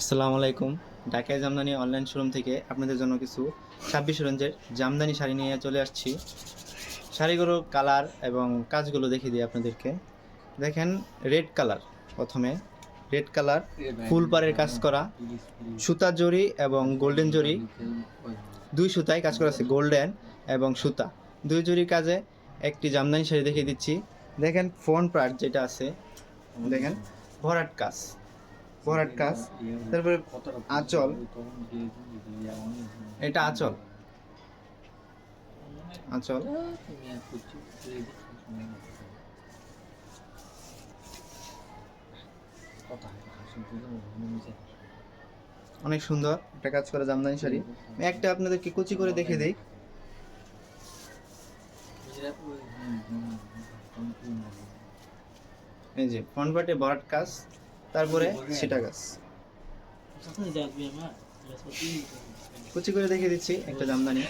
আসসালামু আলাইকুম। ঢাকায় জামদানি অনলাইন শোরুম থেকে আপনাদের জন্য কিছু ছাব্বিশ রেঞ্জের জামদানি শাড়ি নিয়ে চলে আসছি। শাড়িগুলোর কালার এবং কাজগুলো দেখিয়ে দিই আপনাদেরকে। দেখেন রেড কালার প্রথমে। রেড কালার ফুল পাড়ের কাজ করা। সুতা জরি এবং গোল্ডেন জরি। দুই সুতায় কাজ করা আছে গোল্ডেন এবং সুতা। দুই জরি কাজে একটি জামদানি শাড়ি দেখিয়ে দিচ্ছি। দেখেন ফোন পার্ট যেটা আছে, দেখেন ভরাট কাজ। ভরাট কাজ, তারপরে আঁচল। এটা আঁচল। আঁচল। অনেক সুন্দর, একটা কাজ করা জামদানি শাড়ি। একটা আপনাদেরকে কুচি করে দেখে দিই। এই যে ফ্রন্ট পার্টে ভরাট কাজ। তারপরে সেটা গাছ। কুচি করে দেখে দিচ্ছি একটা জামদানি।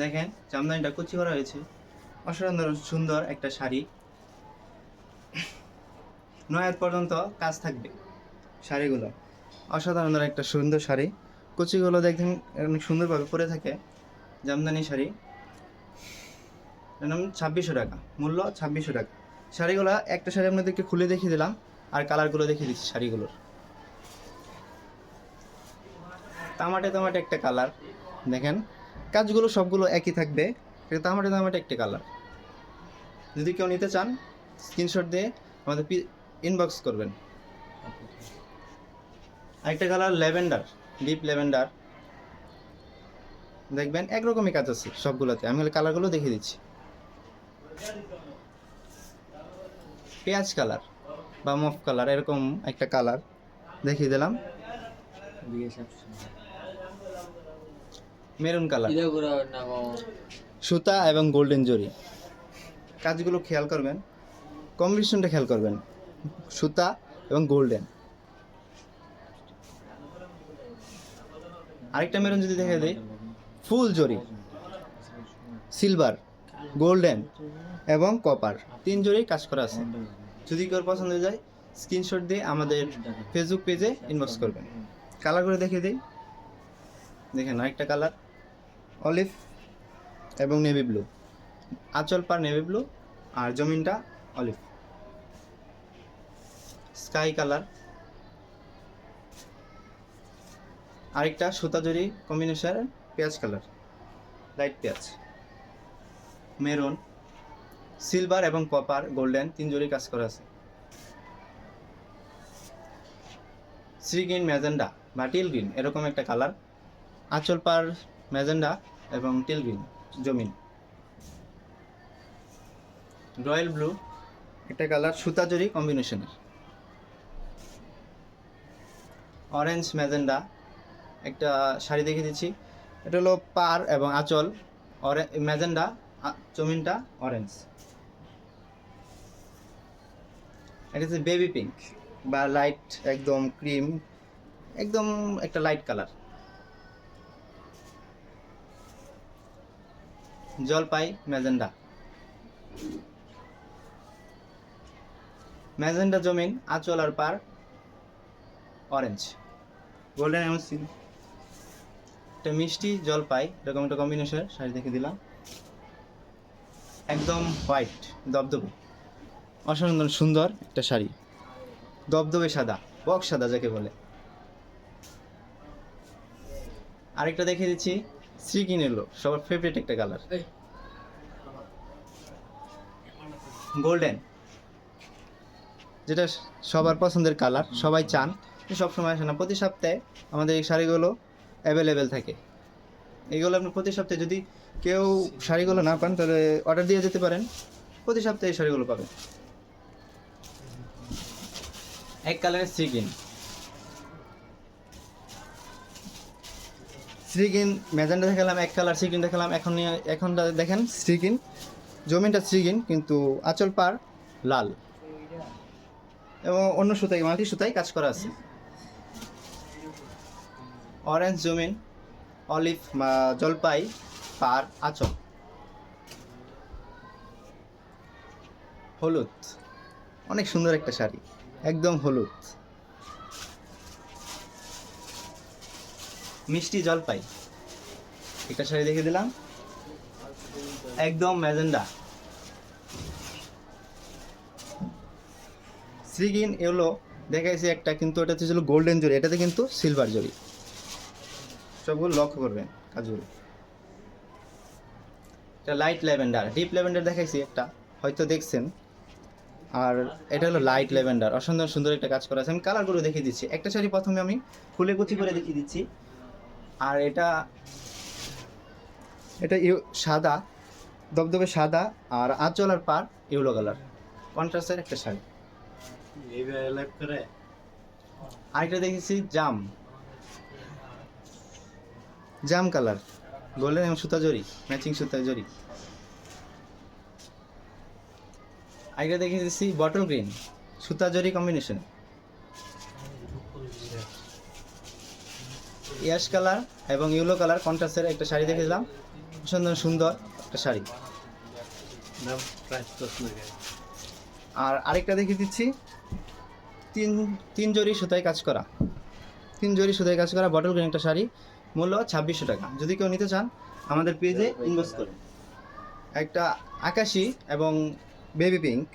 দেখেন, জামদানিটা কুচি করা হয়েছে। অসাধারণ সুন্দর একটা শাড়ি। নয় হাত পর্যন্ত কাজ থাকবে শাড়িগুলো। অসাধারণ একটা সুন্দর শাড়ি। কুচিগুলো দেখেন, অনেক সুন্দরভাবে পরে থাকে। জামদানি শাড়ি। এর দাম ছাব্বিশশো টাকা। মূল্য ছাব্বিশশো টাকা। শাড়িগুলো, একটা শাড়ি আপনাদেরকে খুলে দেখিয়ে দিলাম আর কালারগুলো দেখিয়ে দিচ্ছি শাড়িগুলোর। তামাটে তামাটে একটা কালার। দেখেন কাজগুলো সবগুলো একই থাকবে। এটা তামাটে তামাটে একটা কালার যদি কেউ নিতে চান স্ক্রিনশট দিয়ে আমাদের ইনবক্স করবেন। আরেকটা কালার ল্যাভেন্ডার ডিপ ল্যাভেন্ডার দেখবেন একরকমই কাজ আছে সবগুলোতে। আমি কালারগুলো দেখিয়ে দিচ্ছি। পেঁয়াজ কালার বা মফ কালার এরকম একটা কালার দেখিয়ে দিলাম। Maroon colour. সুতা এবং গোল্ডেন জরি। কাজগুলো খেয়াল করবেন কম্বিনেশনটা খেয়াল করবেন সুতা এবং গোল্ডেন। আরেকটা মেরুন যদি দেখে দিই ফুল জরি সিলভার গোল্ডেন এবং কপার। তিন জরি কাজ করা আছে। যদি কেউ পছন্দ হয়ে যায় স্ক্রিনশট দিয়ে আমাদের ফেসবুক পেজে ইনবক্স করবেন। কালার করে দেখে দিই। দেখেন আরেকটা কালার, অলিভ এবং নেভি ব্লু। আঁচল পার নেভি ব্লু আর জমিনটা অলিভ। Sky colour. আরেকটা সুতা জরি কম্বিনেশন পেঁয়াজ কালার, লাইট পেঁয়াজ। মেরুন, সিলভার এবং কপার, গোল্ডেন, তিন জরি কাজ করা আছে। সি গ্রিন ম্যাজেন্ডা বা টিল গ্রিন, এরকম একটা কালার। আঁচল পার ম্যাজেন্ডা এবং টিল গ্রিন জমিন। রয়্যাল ব্লু, একটা কালার সুতা জরি কম্বিনেশনের। অরেঞ্জ ম্যাজেন্ডা, একটা শাড়ি দেখে দিচ্ছি। এটা হলো পার এবং আঁচল। ম্যাজেন্ডা জমিনটা অরেঞ্জ। এটা হচ্ছে বেবি পিঙ্ক বা লাইট, একদম ক্রিম, একদম একটা লাইট কালার। জলপাই, ম্যাজেন্ডা। ম্যাজেন্ডা জমিন, আঁচল আর পার অরেঞ্জ গোল্ডেন এমন সিল একটা মিষ্টি জলপাই, এরকম একটা কম্বিনেশন শাড়ি দেখে দিলাম। একদম হোয়াইট দবদবে। অসাধারণ সুন্দর একটা শাড়ি। দবদবে সাদা বক্স সাদা যাকে বলে। আরেকটা দেখে দিচ্ছি। শ্রীকিন এলো সবার ফেভারিট একটা কালার গোল্ডেন যেটা সবার পছন্দের কালার সবাই চান। সব সময় আসে না। প্রতি সপ্তাহে আমাদের এই শাড়িগুলো অ্যাভেলেবেল থাকে। এইগুলো আপনি প্রতি সপ্তাহে যদি কেউ শাড়িগুলো না পান তাহলে অর্ডার দিয়ে যেতে পারেন। প্রতি সপ্তাহে এই শাড়িগুলো পাবেন। এক কালারের সিকিন শ্রীকিন ম্যাজেন্ডা দেখালাম, এক কালার শ্রীকিন দেখালাম, এখন এখন দেখেন শ্রীকিন। জমিনটা শ্রীকিন, কিন্তু আঁচল পার লাল। এবং অন্য সুতায়, মাল্টি সুতায় কাজ করা আছে। অরেঞ্জ জমিন, অলিভ জলপাই পার আঁচল। হলুদ। অনেক সুন্দর একটা শাড়ি। একদম হলুদ। মিষ্টি জলপাই। একটা শাড়ি দেখে দিলাম। একদম ম্যাজেন্ডা। শ্রীগিন এগুলো দেখাইছি একটা, কিন্তু এটা হচ্ছে গোল্ডেন জরি, এটাতে কিন্তু সিলভার জরি। সবগুলো লক্ষ্য করবেন কাজগুলো এটা লাইট ল্যাভেন্ডার ডিপ ল্যাভেন্ডার দেখাইছি একটা, হয়তো দেখছেন। আর এটা হলো লাইট ল্যাভেন্ডার অসুন্দর সুন্দর একটা কাজ করা আছে। আমি কালারগুলো দেখিয়ে দিচ্ছি। একটা শাড়ি প্রথমে আমি ফুলে কুচি করে দেখিয়ে দিচ্ছি। আর এটা এটা ইউ- সাদা, দবদবে সাদা আর আঁচল আর পার ইউলো কালার। কন্ট্রাস্টের একটা শাড়ি। আরেকটা দেখেছি, জাম। জাম কালার। গোল্ডেন এবং সুতা জরি, ম্যাচিং সুতা জরি। আরেকটা দেখেছি, বটল গ্রিন, সুতা জরি কম্বিনেশন। ইয়াশ কালার এবং ইউলো কালার কন্ট্রাস্টের একটা শাড়ি দেখেছিলাম। সুন্দর সুন্দর একটা শাড়ি। আর আরেকটা দেখে দিচ্ছি। তিন তিন জরি সুতায় কাজ করা। তিন জরি সুতায় কাজ করা বটল গ্রিন একটা শাড়ি। মূল্য ছাব্বিশশো টাকা। যদি কেউ নিতে চান আমাদের পেজে ইনভেস্ট করুন। একটা আকাশি এবং বেবি পিঙ্ক